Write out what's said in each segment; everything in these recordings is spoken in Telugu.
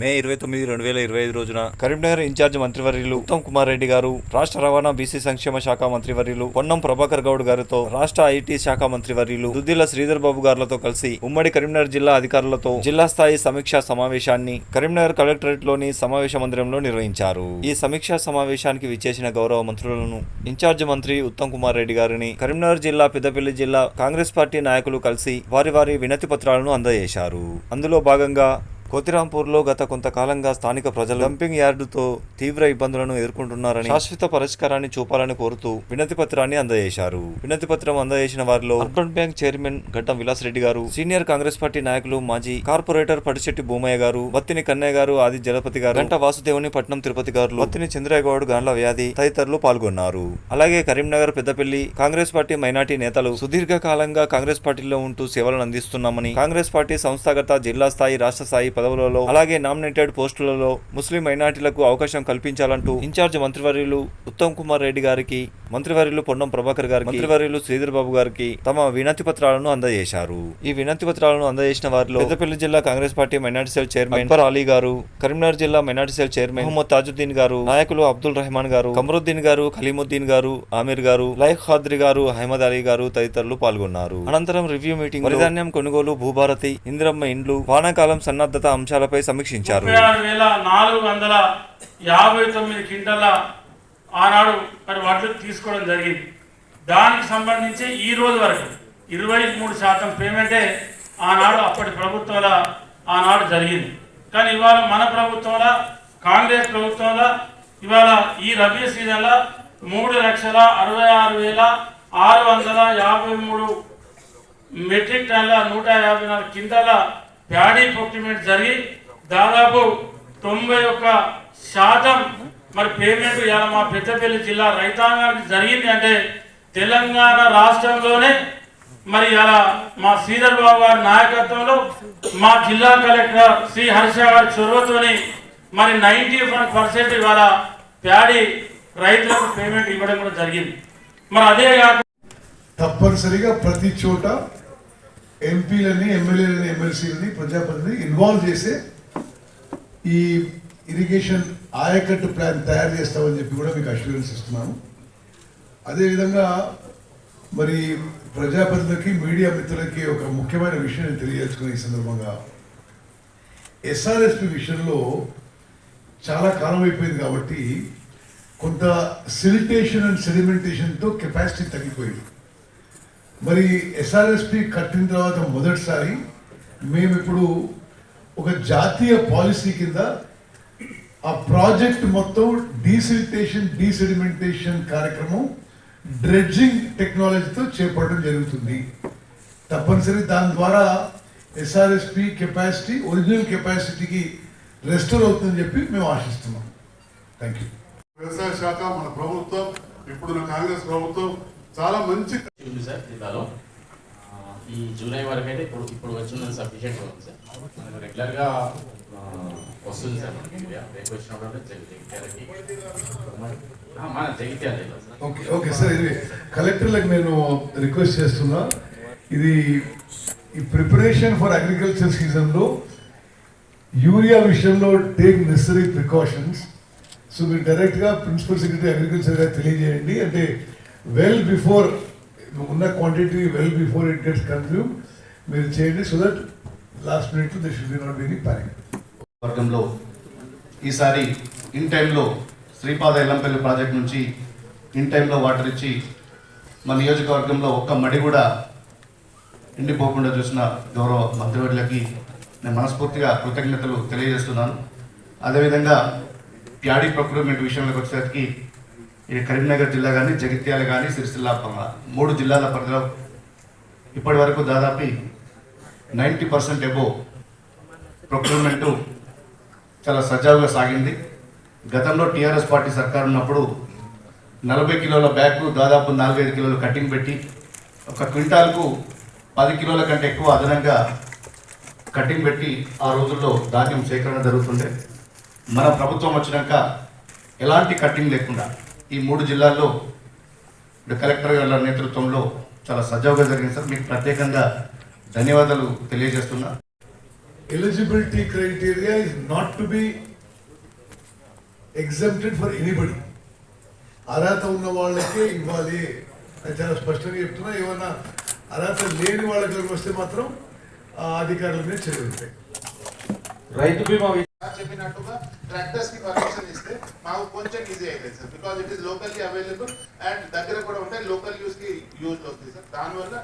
మే ఇరవై తొమ్మిది రెండు వేల ఇరవై ఐదు రోజున కరీంనగర్ ఇన్ఛార్జ్ మంత్రివర్యులు ఉత్తమ్ కుమార్ రెడ్డి గారు రాష్ట్ర రవాణా బీసీ సంక్షేమ శాఖ మంత్రివర్యులు పొన్నం ప్రభాకర్ గౌడ్ గారితో రాష్ట్ర ఐటీ శాఖ మంత్రివర్యులు దుద్దిల శ్రీధర్ బాబు గారులతో కలిసి ఉమ్మడి కరీంనగర్ జిల్లా అధికారులతో జిల్లా స్థాయి సమీక్షా సమావేశాన్ని కరీంనగర్ కలెక్టరేట్లోని సమావేశ మందిరంలో నిర్వహించారు. ఈ సమీక్షా సమావేశానికి విచ్చేసిన గౌరవ మంత్రులను ఇన్ఛార్జ్ మంత్రి ఉత్తమ్ కుమార్ రెడ్డి గారిని కరీంనగర్ జిల్లా పెద్దపల్లి జిల్లా కాంగ్రెస్ పార్టీ నాయకులు కలిసి వారి వారి వినతి పత్రాలను అందజేశారు. అందులో భాగంగా కోతిరాంపూర్లో గత కొంతకాలంగా స్థానిక ప్రజలు డంపింగ్ యార్డుతో తీవ్ర ఇబ్బందులను ఎదుర్కొంటున్నారని శాశ్వత పరిష్కారాన్ని చూపాలని కోరుతూ వినతి పత్రాన్ని అందజేశారు. వినతి పత్రం అందజేసిన వారిలో అర్బన్ బ్యాంక్ చైర్మన్ గడ్డం విలాస్ రెడ్డి గారు సీనియర్ కాంగ్రెస్ పార్టీ నాయకులు మాజీ కార్పొరేటర్ పడిశెట్టి భూమయ్య గారు వత్తిని కన్నయ్య గారు ఆది జలపతి గారు గంట వాసుదేవుని పట్నం తిరుపతి గారు వత్తిని చంద్రగౌడ్ గాండ్ల వ్యాధి తదితరులు పాల్గొన్నారు. అలాగే కరీంనగర్ పెద్దపల్లి కాంగ్రెస్ పార్టీ మైనార్టీ నేతలు సుదీర్ఘ కాలంగా కాంగ్రెస్ పార్టీలో ఉంటూ సేవలను అందిస్తున్నామని కాంగ్రెస్ పార్టీ సంస్థాగత జిల్లా స్థాయి రాష్ట్ర స్థాయి పదవులలో అలాగే నామినేటెడ్ పోస్టులలో ముస్లిం మైనార్టీలకు అవకాశం కల్పించాలంటూ ఇన్ఛార్జ్ మంత్రివర్యులు ఉత్తమ్ కుమార్ రెడ్డి గారికి మంత్రివర్యులు పొన్నం ప్రభాకర్ గారికి మంత్రివర్యులు శ్రీధర్ బాబు గారికి తమ వినతి పత్రాలను అందజేశారు. ఈ వినతి పత్రాలను అందజేసిన వారిలో పెద్దపల్లి జిల్లా Congress party minority cell chairman Akbar Ali గారు కరీంనగర్ జిల్లా minority cell chairman Mohammed Tajuddin గారు నాయకులు అబ్దుల్ రెహమాన్ గారు కమరుద్దీన్ గారు ఖలీముద్దీన్ గారు ఆమీర్ గారు లైక్ ఖాద్రి గారు అహ్మద్ అలీ గారు తదితరులు పాల్గొన్నారు. అనంతరం రివ్యూ మీటింగ్ వరిధాన్యం కొనుగోలు భూభారతి ఇందిరమ్మ ఇండ్లు వానాకాలం సన్నద్ధత అంశాలపై సమీక్షించారు. యాభై తొమ్మిది ఆనాడు మరి వడ్లు తీసుకోవడం జరిగింది. దానికి సంబంధించి ఈ రోజు వరకు ఇరవై మూడు శాతం పేమెంటే ఆనాడు అప్పటి ప్రభుత్వాల ఆనాడు జరిగింది. కానీ ఇవాళ మన ప్రభుత్వంలో కాంగ్రెస్ ప్రభుత్వంలో ఇవాళ ఈ రబీ సీజన్లో మూడు లక్షల అరవై ఆరు వేల ఆరు వందల యాభై మూడు మెట్రిక్ టన్ల నూట యాభై నాలుగు క్వింటాల ప్యాడీ ప్రొక్యూర్మెంట్ జరిగి దాదాపు తొంభై ఒక్క శాతం మరి పేమెంట్ ఇలా మా పెద్దపల్లి జిల్లా రైతాంగానికి జరిగింది అంటే తెలంగాణ రాష్ట్రంలోనే మరి ఇలా మా శ్రీధర్ బాబు గారి నాయకత్వంలో మా జిల్లా కలెక్టర్ శ్రీ హర్ష గారి చొరవతోని మరి నైంటీ వన్ పర్సెంట్ ఇవాళ ప్యాడీ రైతులకు పేమెంట్ ఇవ్వడం కూడా జరిగింది. మరి అదే కాకుండా తప్పనిసరిగా ప్రతి చోట ఎంపీలని ఎమ్మెల్యేలని ఎమ్మెల్సీలని ప్రజాప్రతిని ఇన్వాల్వ్ చేసే ఈ ఇరిగేషన్ ఆయకట్టు ప్లాన్ తయారు చేస్తామని చెప్పి కూడా మీకు అష్యూరెన్స్ ఇస్తున్నాము అదేవిధంగా మరి ప్రజాప్రతినిధులకి మీడియా మిత్రులకి ఒక ముఖ్యమైన విషయం నేను తెలియజేసుకునే ఈ సందర్భంగా. ఎస్ఆర్ఎస్పి విషయంలో చాలా కాలం అయిపోయింది కాబట్టి కొంత సిలిటేషన్ అండ్ సెడిమెంటేషన్తో కెపాసిటీ తగ్గిపోయింది. మరి ఎస్ఆర్ఎస్పి కట్టిన తర్వాత మొదటిసారి మేము ఇప్పుడు ఒక జాతీయ పాలసీ కింద ఆ ప్రాజెక్ట్ మొత్తం డీసిలిటేషన్ డీసెడిమెంటేషన్ కార్యక్రమం డ్రెడ్జింగ్ టెక్నాలజీతో చేపట్టడం జరుగుతుంది. తప్పనిసరి దాని ద్వారా ఎస్ఆర్ఎస్పి కెపాసిటీ ఒరిజినల్ కెపాసిటీకి రెస్టోర్ అవుతుందని చెప్పి మేము ఆశిస్తున్నాం. థ్యాంక్ యూ వ్యవసాయ శాఖ మన ప్రభుత్వం ఇప్పుడున్న కాంగ్రెస్ ప్రభుత్వం చాలా మంచి జిల్లాలో ఈ జూలై వరకు అయితే ఇప్పుడు ఇప్పుడు వచ్చిన సఫిషియెంట్ ఉంది సార్. మనకు రెగ్యులర్గా వస్తుంది సార్ మనకి రేపు వచ్చినప్పుడు జగిత్యాలకి మన జగిత్యాల ఓకే ఓకే సార్ ఇది కలెక్టర్లకు నేను రిక్వెస్ట్ చేస్తున్నా. ఇది ఈ ప్రిపరేషన్ ఫర్ అగ్రికల్చర్ సీజన్లో యూరియా విషయంలో టేక్ నెసరీ ప్రికాషన్స్. సో మీరు డైరెక్ట్గా ప్రిన్సిపల్ సెక్రటరీ అగ్రికల్చర్ గారు తెలియజేయండి. అంటే వెల్ బిఫోర్ ఉన్న quantity well before it gets consume మీరు చేయండి సో దట్ లాస్ట్ మినిట్లో this should not be panic వర్గంలో ఈసారి ఇన్ టైంలో శ్రీపాద ఎల్లంపల్లి ప్రాజెక్ట్ నుంచి ఇన్ టైంలో వాటర్ ఇచ్చి మన నియోజకవర్గంలో ఒక్క మడి కూడా ఎండిపోకుండా చూసిన గౌరవ మంత్రివర్యులకి నేను మనస్ఫూర్తిగా కృతజ్ఞతలు తెలియజేస్తున్నాను. అదేవిధంగా ప్యాడీ ప్రొక్యూర్మెంట్ విషయంలోకి వచ్చేసరికి ఇది కరీంనగర్ జిల్లా కానీ జగిత్యాల కానీ సిరిసిల్ల మూడు జిల్లాల పరిధిలో ఇప్పటి వరకు దాదాపు నైంటీ పర్సెంట్ ఎబో ప్రొక్యూర్మెంటు చాలా సజావుగా సాగింది. గతంలో టీఆర్ఎస్ పార్టీ సర్కారు ఉన్నప్పుడు నలభై కిలోల బ్యాగ్ దాదాపు నాలుగైదు కిలోలు కట్టింగ్ పెట్టి ఒక క్వింటాల్కు పది కిలోల కంటే ఎక్కువ అదనంగా కట్టింగ్ పెట్టి ఆ రోజుల్లో ధాన్యం సేకరణ జరుగుతుండే. మన ప్రభుత్వం వచ్చినాక ఎలాంటి కట్టింగ్ లేకుండా ఈ మూడు జిల్లాల్లో కలెక్టర్ గారి నేతృత్వంలో చాలా సజావుగా జరిగింది సార్. మీకు ప్రత్యేకంగా ధన్యవాదాలు తెలియజేస్తున్నా. Eligibility criteria is not to be exempted for anybody అర్హత ఉన్న వాళ్ళకే ఇవ్వాలి. అది చాలా స్పష్టంగా చెప్తున్నా ఏమన్నా అర్హత లేని వాళ్ళకి వస్తే మాత్రం ఆ అధికారుల మీద రైతు బీమా చెప్పినట్టుగా ట్రాక్టర్స్కి పర్మిషన్ ఇస్తే మాకు కొంచెం ఈజీ అవుతుంది sir. Because it is locally available and దగ్గర కూడా ఉంటాయి లోకల్ యూస్కి యూజ్ అవుతుంది సార్. దానివల్ల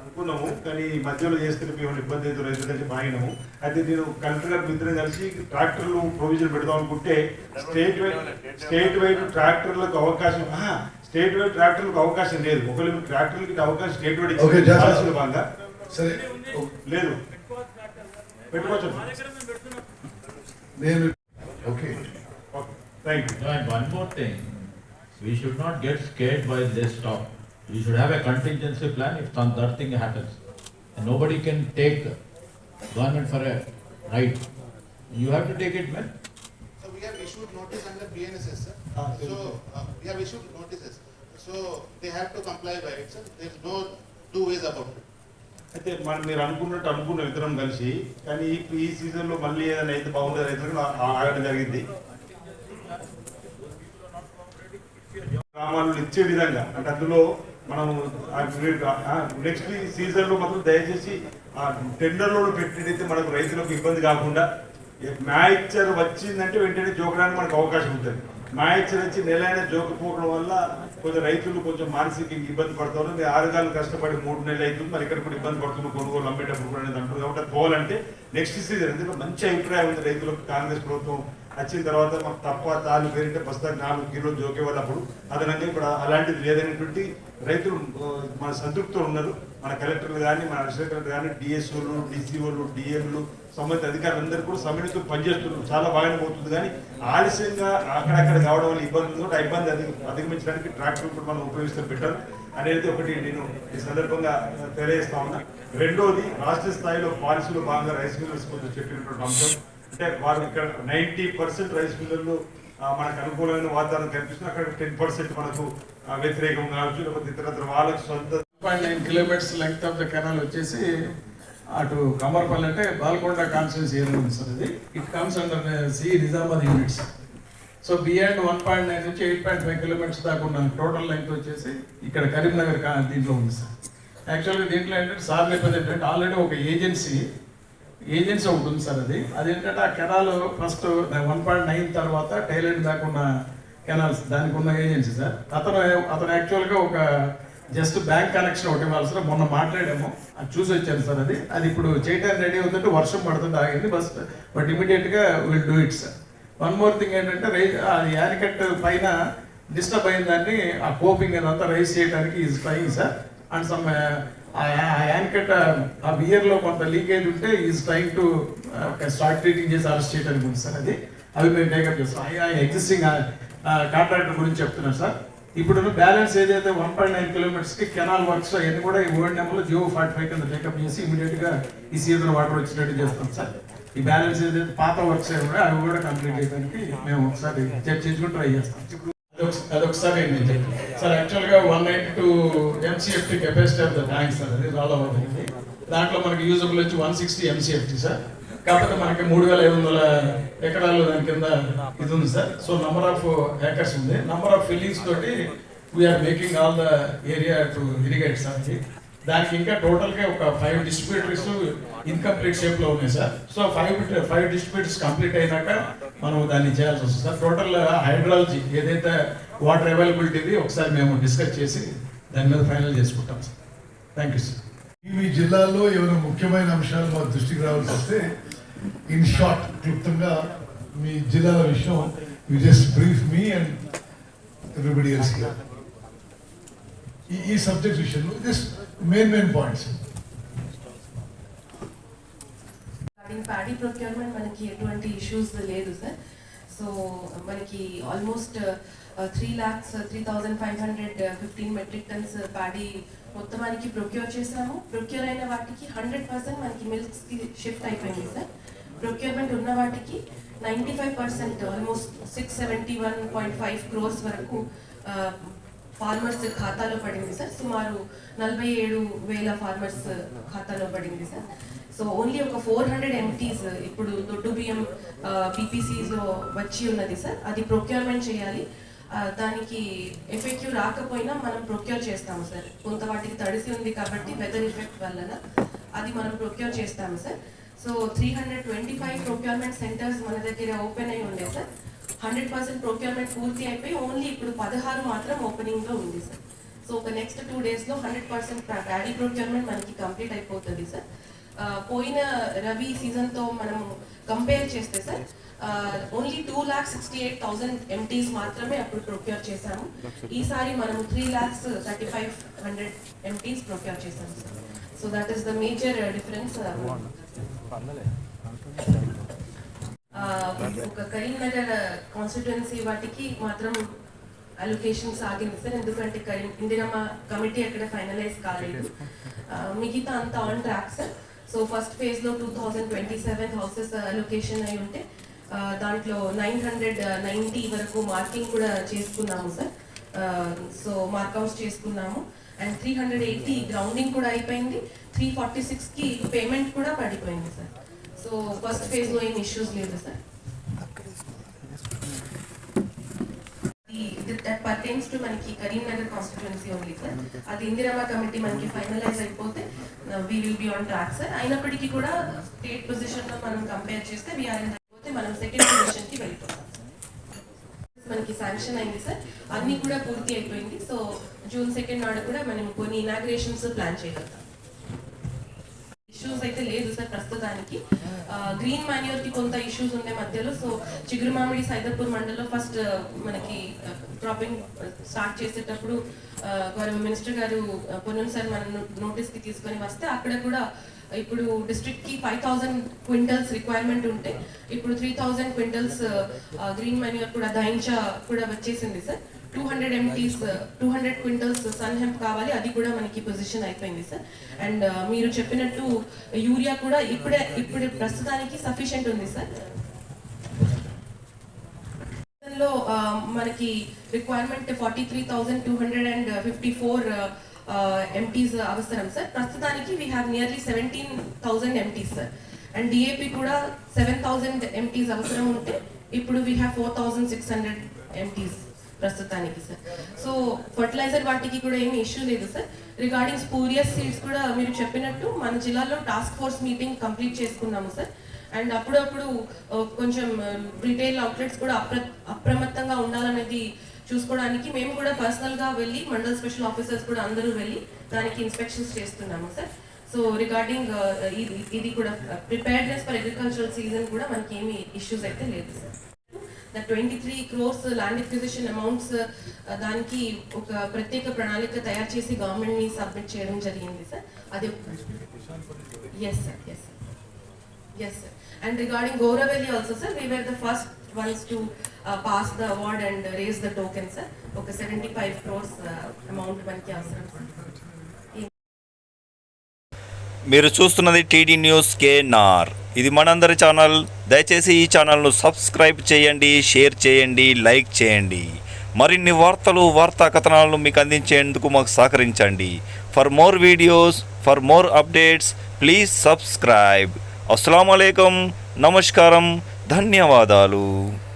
అనుకున్నాము కానీ ఈ మధ్యలో చేస్తున్న మేము ఇబ్బంది అయితే రైతులకి బాగినాము. అయితే నేను కలెక్టర్ గారు ఇద్దరం కలిసి ట్రాక్టర్లు ప్రొవిజన్ పెడదాం అనుకుంటే స్టేట్ వైడ్ స్టేట్ వైడ్ ట్రాక్టర్లకు అవకాశం స్టేట్ వైడ్ ట్రాక్టర్లకు అవకాశం లేదు ఒకవేళ ట్రాక్టర్లకి అవకాశం స్టేట్ వైడ్ పాలసీలో భాగంగా సరే లేదు పెట్టుకోవచ్చు నేను okay thank you we should not get scared by this talk. We should have a contingency plan if some that thing happens. And nobody can take government for a right. You have to take it, man. So we have issued notice under BNSS, sir. So uh, we have issued notices. So they have to comply by it, sir. There is no two ways about it. అయితే మనం మీరు అనుకున్నట్టు అనుకున్న ఇద్దరం కలిసి కానీ ఈ ఈ సీజన్లో మళ్ళీ ఏదైనా అయితే బాగుంటుంది రైతులకు ఆగడం జరిగింది గ్రామాలను ఇచ్చే విధంగా అంటే అందులో మనం నెక్స్ట్ సీజన్లో మాత్రం దయచేసి ఆ టెండర్లో పెట్టినైతే మనకు రైతులకు ఇబ్బంది కాకుండా మ్యాచ్చర్ వచ్చిందంటే వెంటనే జోకడానికి మనకు అవకాశం ఉంటుంది. మ్యాచ్చర్ వచ్చి నెలైన జోకపోవడం వల్ల కొంచెం రైతులు కొంచెం మానసిక ఇబ్బంది పడతారు. ఆరుగాలు కష్టపడి మూడు నెలలు అవుతుంది. మరి ఇక్కడ కూడా ఇబ్బంది పడుతున్నారు. కొనుగోలు అమ్మేటప్పుడు కూడా అనేది అంటారు కాబట్టి పోవాలంటే నెక్స్ట్ సీజన్ ఎందుకంటే మంచి అభిప్రాయం ఉంది రైతులకు. కాంగ్రెస్ ప్రభుత్వం వచ్చిన తర్వాత మాకు తప్ప తాలు పేరింటే ప్రస్తుతానికి నాలుగు కిలోలు జోకే వాళ్ళప్పుడు అదనంగా ఇప్పుడు అలాంటిది లేదనేటువంటి రైతులు మన సంతృప్తితో ఉన్నారు. మన కలెక్టర్లు కానీ మన అడిషనల్ కలెక్టర్ కానీ డిఎస్ఓలు డిసిఓలు డిఎంలు సంబంధిత అధికారులందరూ కూడా సమన్వయంతో పనిచేస్తున్నారు. చాలా బాగానే పోతుంది కానీ ఆలస్యంగా అక్కడక్కడ కావడం వల్ల ఇబ్బంది ఉంది ఆ ఇబ్బంది అధిగ అధిగమించడానికి ట్రాక్టర్ కూడా మనం ఉపయోగిస్తే బెటర్ అనేది ఒకటి నేను ఈ సందర్భంగా తెలియజేస్తా ఉన్నా. రెండోది రాష్ట్ర స్థాయిలో పాలసీలో భాగంగా రైస్ మిల్లర్స్ కొంచెం చెప్పినటువంటి అంశం. అంటే వారు ఇక్కడ నైంటీ పర్సెంట్ రైస్ మిల్లర్లు మనకు అనుకూలమైన వాతావరణం కనిపిస్తుంది. అక్కడ టెన్ పర్సెంట్ మనకు వ్యతిరేకం కావచ్చు లేకపోతే ఇతరత్ర వాళ్ళకి సొంత point nine kilometres length of the canal వచ్చేసి అటు కమర్పల్లి అంటే బాల్కొండ కాన్స్టిట్యూన్సీ ఏరియా ఉంది సార్ ఇది. It comes under C Nizamabad units so beyond one point nine నుంచి ఎయిట్ పాయింట్ ఫైవ్ కిలోమీటర్స్ దాకా ఉన్నాను టోటల్ లెంగ్త్ వచ్చేసి ఇక్కడ కరీంనగర్ కా- దీంట్లో ఉంది సార్. యాక్చువల్గా దీంట్లో ఏంటంటే సార్ చెప్పేది ఏంటంటే ఆల్రెడీ ఒక ఏజెన్సీ ఏజెన్సీ ఒకటి ఉంది సార్ అది. అదేంటంటే ఆ canal first one point nine తర్వాత టైలెంట్ దాకా ఉన్న కెనాల్స్ దానికి ఉన్న ఏజెన్సీ సార్. అతను అతను యాక్చువల్గా ఒక జస్ట్ బ్యాంక్ కనెక్షన్ ఒకటి ఇవ్వాలి సార్. మొన్న మాట్లాడాము. అది చూసి వచ్చాను సార్ అది. అది ఇప్పుడు చేయడానికి రెడీ అవుతుంటే వర్షం పడుతుంటే ఆగింది. బస్ బట్ ఇమీడియట్గా will do it sir one more thing ఏంటంటే రై అది యానికట్ పైన డిస్టర్బ్ అయిన దాన్ని ఆ కోపింగ్ అదంతా రైస్ చేయడానికి is trying sir and some ఆ ఆ బియర్లో కొంత లీకేజ్ ఉంటే is trying to start treating చేసి అరెస్ట్ చేయడానికి ఉంది సార్ అది. అవి మేము టేకప్ చేస్తాం. ఎగ్జిస్టింగ్ కాంట్రాక్టర్ గురించి చెప్తున్నాను సార్. ఇప్పుడు బ్యాలెన్స్ ఏదైతే వన్ పాయింట్ నైన్ కిలోమీటర్స్కి కెనాల్ వర్క్స్ అవన్నీ కూడా ఈ old number GO forty five కింద టేకప్ చేసి ఇమీడియట్గా ఈ సీజన్ వాటర్ వచ్చినట్టు చేస్తాం సార్. ఈ బ్యాలెన్స్ ఏదైతే పాత వర్క్స్ కూడా అవి కూడా కంప్లీట్ చేయడానికి మేము ఒకసారి చర్చించుకుని ట్రై చేస్తాం. అదొకసారి నేను చెప్పాను సార్ యాక్చువల్గా one ninety two MCFT capacity of the tank sir అది రాల్ దాంట్లో మనకి యూజబుల్ వచ్చి వన్ సిక్స్టీ ఎంసీఎఫ్టీ సార్. కాకపోతే మనకి మూడు వేల ఐదు వందల ఎకరాలు దాని కింద ఇది ఉంది sir. So number of acres ఉంది. నంబర్ ఆఫ్ ఫిల్లింగ్స్ తోటి we're making all the area to irrigate sir దానికి ఇంకా టోటల్గా ఒక ఫైవ్ డిస్ట్రిబ్యూటర్స్ ఇన్కంప్లీట్ షేప్లో ఉన్నాయి sir. So five five distributors complete అయినాక మనం దాన్ని చేయాల్సి వస్తుంది. సార్ టోటల్ హైడ్రాలజీ ఏదైతే వాటర్ అవైలబిలిటీ ఒకసారి మేము డిస్కస్ చేసి దాని మీద ఫైనల్ చేసుకుంటాం సార్. థ్యాంక్ యూ సార్ ఈ మీ జిల్లాలో ఏమైనా ముఖ్యమైన అంశాలు మా దృష్టికి రావాల్సి వస్తే ఇన్ షార్ట్ క్లుప్తంగా మీ జిల్లాల విషయం you just brief me and everybody else ఈ ఈ సబ్జెక్ట్ విషయంలో just main main points regarding paddy procurement మనకి ఎటువంటి ఇష్యూస్ లేదు సార్ సో మనకి almost three lakhs three thousand five hundred fifteen metric tons paddy మొత్తానికి ప్రొక్యూర్ చేసాము ప్రొక్యూర్ అయిన వాటికి హండ్రెడ్ పర్సెంట్ మనకి మిల్క్స్కి షిఫ్ట్ అయిపోయింది సార్ ప్రొక్యూర్మెంట్ ఉన్న వాటికి ninety five percent almost six seventy one point five crores వరకు uh, ఫార్మర్స్ ఖాతాలో పడింది సార్ సుమారు నలభై ఏడు వేల ఫార్మర్స్ uh, ఖాతాలో పడింది సార్ సో ఓన్లీ ఒక ఫోర్ హండ్రెడ్ ఎంటీస్ ఇప్పుడు దొడ్డు బియ్యం బీపీసీలో వచ్చి ఉన్నది సార్. అది ప్రొక్యూర్మెంట్ చేయాలి. దానికి ఎఫెక్టివ్ రాకపోయినా మనం ప్రొక్యూర్ చేస్తాము సార్. కొంత వాటికి తడిసి ఉంది కాబట్టి వెదర్ ఎఫెక్ట్ వలన అది మనం ప్రొక్యూర్ చేస్తాము sir. So three hundred twenty five procurement centres మన దగ్గర ఓపెన్ అయి ఉండే సార్. హండ్రెడ్ పర్సెంట్ ప్రొక్యూర్మెంట్ పూర్తి అయిపోయి ఓన్లీ ఇప్పుడు పదహారు మాత్రం ఓపెనింగ్లో ఉంది సార్. సో ఒక నెక్స్ట్ టూ డేస్లో హండ్రెడ్ పర్సెంట్ ప్యాడీ ప్రొక్యూర్మెంట్ మనకి కంప్లీట్ అయిపోతుంది సార్. పోయిన రవి సీజన్తో మనం కంపేర్ చేస్తే sir only two lakhs sixty eight thousand MTs మాత్రమే అప్పుడు ప్రొక్యూర్ చేశాము. ఈసారి మనం three lakhs thirty five hundred MTs procure చేశాము sir. So that is the major difference ఒక కరీంనగర్ కాన్స్టిట్యున్సీ వాటికి మాత్రం అలొకేషన్స్ ఆగింది సార్. ఎందుకంటే కరీం ఇందిరమ్మ కమిటీ అక్కడ ఫైనలైజ్ కాలేదు. మిగతా అంతా on track sir. So first ఫేజ్లో two thousand twenty seven houses allocation అయి ఉంటే uh, దాంట్లో నైన్ హండ్రెడ్ నైంటీ వరకు మార్కింగ్ కూడా చేసుకున్నాము సార్. Uh, సో మార్కౌట్స్ చేసుకున్నాము. And three hundred eighty grounding కూడా అయిపోయింది. త్రీ ఫార్టీ సిక్స్కి పేమెంట్ కూడా పడిపోయింది సార్. సో ఫస్ట్ ఫేజ్లో ఏం ఇష్యూస్ లేదు సార్. దట్ పర్టైన్స్ టు మనకి కరీంనగర్ కాన్స్టిట్యున్సీ ఉంది సార్. అది ఇందిరామా కమిటీ మనకి ఫైనలైజ్ అయిపోతే we will be on track sir అయినప్పటికీ కూడా స్టేట్ పొజిషన్లో మనం కంపేర్ చేస్తే వీఆర్ అయిపోతే మనం సెకండ్ పొజిషన్కి వెళ్ళిపోతాం మనకి శాంక్షన్ అయింది సార్ అన్ని కూడా పూర్తి అయిపోయింది. సో జూన్ సెకండ్ నాడు కూడా మనం కొన్ని ఇనాగ్రేషన్స్ ప్లాన్ చేయగలుగుతాం. ఇష్యూస్ అయితే లేదు సార్ ప్రస్తుతానికి. గ్రీన్ మాన్యూర్కి కొంత ఇష్యూస్ ఉండే మధ్యలో సో చిగురు మామిడి సైదర్పూర్ మండలంలో ఫస్ట్ మనకి క్రాపింగ్ స్టార్ట్ చేసేటప్పుడు గౌరవ మినిస్టర్ గారు పొన్నం సార్ మన నోటీస్కి తీసుకొని వస్తే అక్కడ కూడా ఇప్పుడు డిస్ట్రిక్ట్కి ఫైవ్ థౌసండ్ క్వింటల్స్ రిక్వైర్మెంట్ ఉంటే ఇప్పుడు three thousand quintals green manure కూడా దహించ కూడా వచ్చేసింది sir. Two hundred MTs two hundred quintals sun hemp కావాలి అది కూడా మనకి పొజిషన్ అయిపోయింది సార్ అండ్ uh, మీరు చెప్పినట్టు uh, యూరియా కూడా ఇప్పుడే ఇప్పుడు ప్రస్తుతానికి సఫిషియెంట్ ఉంది సార్లో uh, మనకి requirement forty three thousand two hundred and fifty four MTs అవసరం సార్ ప్రస్తుతానికి we have nearly seventeen thousand MTs sir and DAP కూడా సెవెన్ థౌసండ్ ఎంటీస్ అవసరం ఉంటే ఇప్పుడు we have four thousand six hundred MTs ప్రస్తుతానికి సార్ సో ఫర్టిలైజర్ వాటికి కూడా ఏమి ఇష్యూ లేదు సార్ రిగార్డింగ్ స్పూరియస్ సీడ్స్ కూడా మీరు చెప్పినట్టు మన జిల్లాలో టాస్క్ ఫోర్స్ మీటింగ్ కంప్లీట్ చేసుకున్నాము సార్ అండ్ అప్పుడప్పుడు కొంచెం రిటైల్ అవుట్లెట్స్ కూడా అప్ర అప్రమత్తంగా ఉండాలనేది చూసుకోవడానికి మేము కూడా పర్సనల్గా వెళ్ళి మండల్ స్పెషల్ ఆఫీసర్స్ కూడా అందరూ వెళ్ళి దానికి ఇన్స్పెక్షన్స్ చేస్తున్నాము సార్ సో రిగార్డింగ్ ఇది ఇది కూడా ప్రిపేర్డ్నెస్ ఫర్ అగ్రికల్చరల్ సీజన్ కూడా మనకి ఏమి ఇష్యూస్ అయితే లేదు sir twenty three crores land acquisition amounts దానికి ఒక ప్రత్యేక ప్రణాళిక తయారు చేసి గవర్నమెంట్ని సబ్మిట్ చేయడం జరిగింది సార్ అది yes sir yes sir yes sir and regarding Gouravelli also sir we were the first ones to pass the award and raise the token sir ఒక సెవెంటీ ఫైవ్ క్రోర్స్ అమౌంట్ మనకి అవసరం మీరు చూస్తున్నది టీడీ న్యూస్ కేఎన్ఆర్ ఇది మనందరి ఛానల్. దయచేసి ఈ ఛానల్ను సబ్స్క్రైబ్ చేయండి షేర్ చేయండి లైక్ చేయండి. మరిన్ని వార్తలు వార్తా కథనాలను మీకు అందించేందుకు మాకు సహకరించండి. For more videos for more updates please subscribe అస్సలం నమస్కారం. ధన్యవాదాలు.